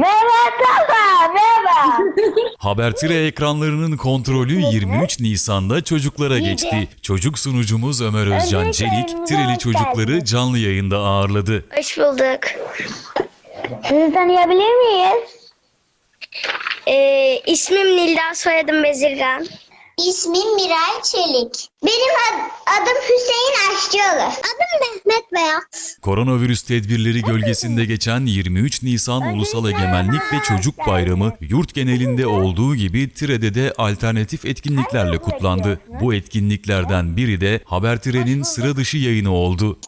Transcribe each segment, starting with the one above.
Merhaba Talha, merhaba. Habertire ekranlarının kontrolü 23 Nisan'da çocuklara geçti. Çocuk sunucumuz Ömer Özcan Çelik, Tireli çocukları canlı yayında ağırladı. Hoş bulduk. Sizi tanıyabilir miyiz? Ee, ismim Nilda, soyadım Bezirgan. İsmim Miray Çelik. Benim ad- adım Hüseyin Aşçıoğlu. Adım Mehmet Beyaz. Koronavirüs tedbirleri gölgesinde geçen 23 Nisan Ulusal Egemenlik ve Çocuk Bayramı yurt genelinde olduğu gibi Tire'de de alternatif etkinliklerle kutlandı. Bu etkinliklerden biri de Habertire'nin sıra dışı yayını oldu.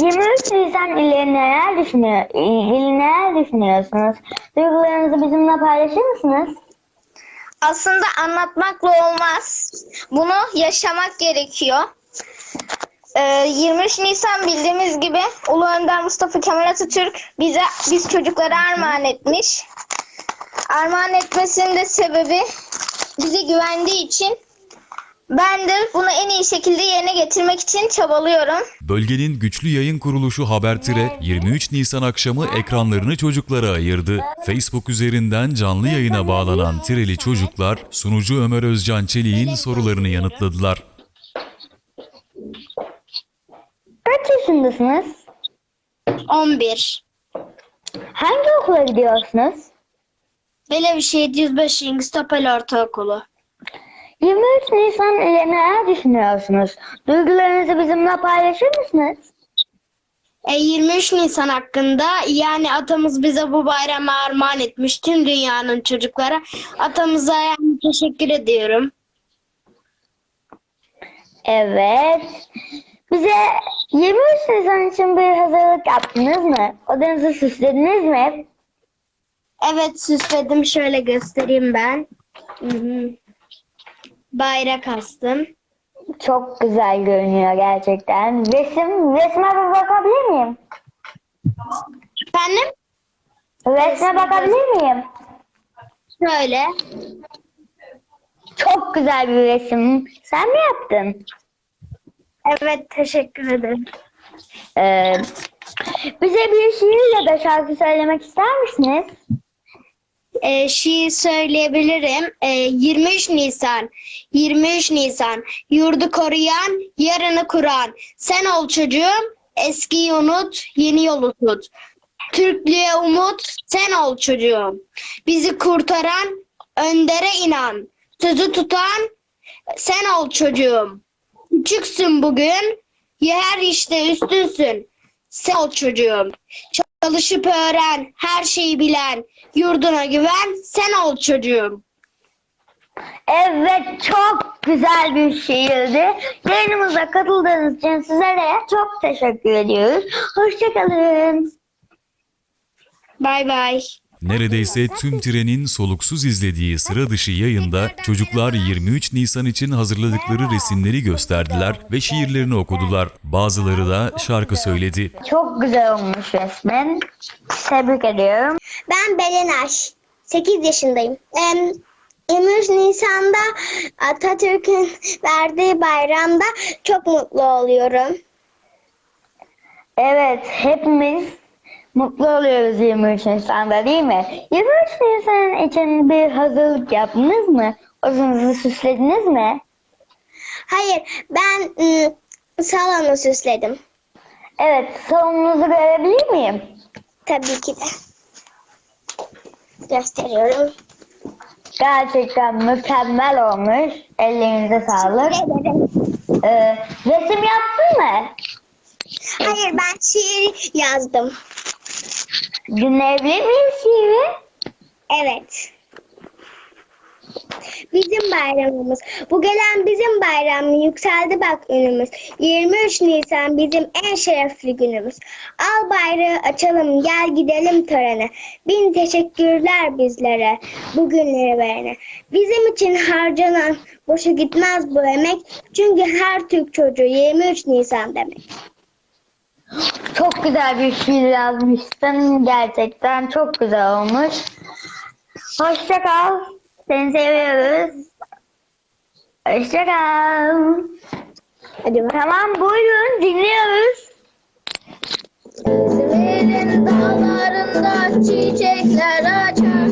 23 Nisan ile neler düşünüyor, ilgili neler düşünüyorsunuz? Duygularınızı bizimle paylaşır mısınız? Aslında anlatmakla olmaz. Bunu yaşamak gerekiyor. Ee, 23 Nisan bildiğimiz gibi Ulu Önder Mustafa Kemal Atatürk bize biz çocuklara armağan etmiş. Armağan etmesinin de sebebi bize güvendiği için ben de bunu en iyi şekilde yerine getirmek için çabalıyorum. Bölgenin güçlü yayın kuruluşu Habertire 23 Nisan akşamı ekranlarını çocuklara ayırdı. Facebook üzerinden canlı yayına bağlanan Tireli çocuklar sunucu Ömer Özcan Çelik'in sorularını yanıtladılar. Kaç yaşındasınız? 11. Hangi okula gidiyorsunuz? Belevişehir 705 Cengiz Topel Ortaokulu. 23 Nisan ile neler düşünüyorsunuz? Duygularınızı bizimle paylaşır mısınız? E, 23 Nisan hakkında yani atamız bize bu bayramı armağan etmiş tüm dünyanın çocuklara. Atamıza yani teşekkür ediyorum. Evet. Bize 23 Nisan için bir hazırlık yaptınız mı? Odanızı süslediniz mi? Evet süsledim şöyle göstereyim ben. Hı hı. Bayrak astım. Çok güzel görünüyor gerçekten. Resim, resme bir bakabilir miyim? Efendim? Resme bakabilir miyim? Şöyle. Çok güzel bir resim. Sen mi yaptın? Evet teşekkür ederim. Ee, bize bir şiir ya da şarkı söylemek ister misiniz? E, şiir söyleyebilirim. E, 23 Nisan, 23 Nisan, yurdu koruyan, yarını kuran. Sen ol çocuğum, eskiyi unut, yeni yolu tut. Türklüğe umut, sen ol çocuğum. Bizi kurtaran, öndere inan. Sözü tutan, sen ol çocuğum. Küçüksün bugün, her işte üstünsün. Sen ol çocuğum. Çalışıp öğren, her şeyi bilen, yurduna güven, sen ol çocuğum. Evet çok güzel bir şiirdi. Yayınımıza katıldığınız için sizlere çok teşekkür ediyoruz. Hoşçakalın. Bay bay. Neredeyse tüm trenin soluksuz izlediği sıra dışı yayında çocuklar 23 Nisan için hazırladıkları resimleri gösterdiler ve şiirlerini okudular. Bazıları da şarkı söyledi. Çok güzel olmuş resmen. Tebrik ediyorum. Ben Belen Aş. 8 yaşındayım. Em, 23 Nisan'da Atatürk'ün verdiği bayramda çok mutlu oluyorum. Evet hepimiz mutlu oluyoruz 23 Nisan'da değil mi? 23 Nisan için bir hazırlık yaptınız mı? Odanızı süslediniz mi? Hayır, ben ım, salonu süsledim. Evet salonunuzu görebilir miyim? Tabii ki de. Gösteriyorum. Gerçekten mükemmel olmuş. Ellerinize sağlık. Ee, resim yaptın mı? Hayır, ben şiir yazdım. Dinleyebilir miyim? Evet. Bizim bayramımız. Bu gelen bizim bayram yükseldi bak önümüz. 23 Nisan bizim en şerefli günümüz. Al bayrağı açalım gel gidelim törene. Bin teşekkürler bizlere bugünleri verene. Bizim için harcanan boşa gitmez bu emek. Çünkü her Türk çocuğu 23 Nisan demek. Çok güzel bir şiir yazmışsın. Gerçekten çok güzel olmuş. Hoşça kal. Seni seviyoruz. Hoşça kal. Hadi bak. Tamam buyurun dinliyoruz. Severin dağlarında çiçekler açar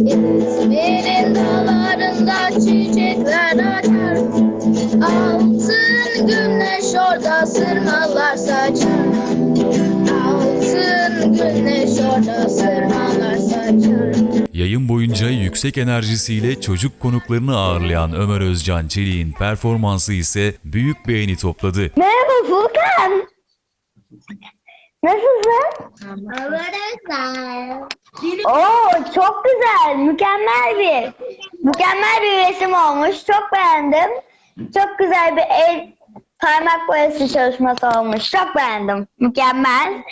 İzmir'in dağlarında çiçekler açar Altın güneş orada sırmalar Boyunca yüksek enerjisiyle çocuk konuklarını ağırlayan Ömer Özcan Çelik'in performansı ise büyük beğeni topladı. Merhaba Furkan. Nasılsın? Oo çok güzel. Mükemmel bir mükemmel bir resim olmuş. Çok beğendim. Çok güzel bir el parmak boyası çalışması olmuş. Çok beğendim. Mükemmel.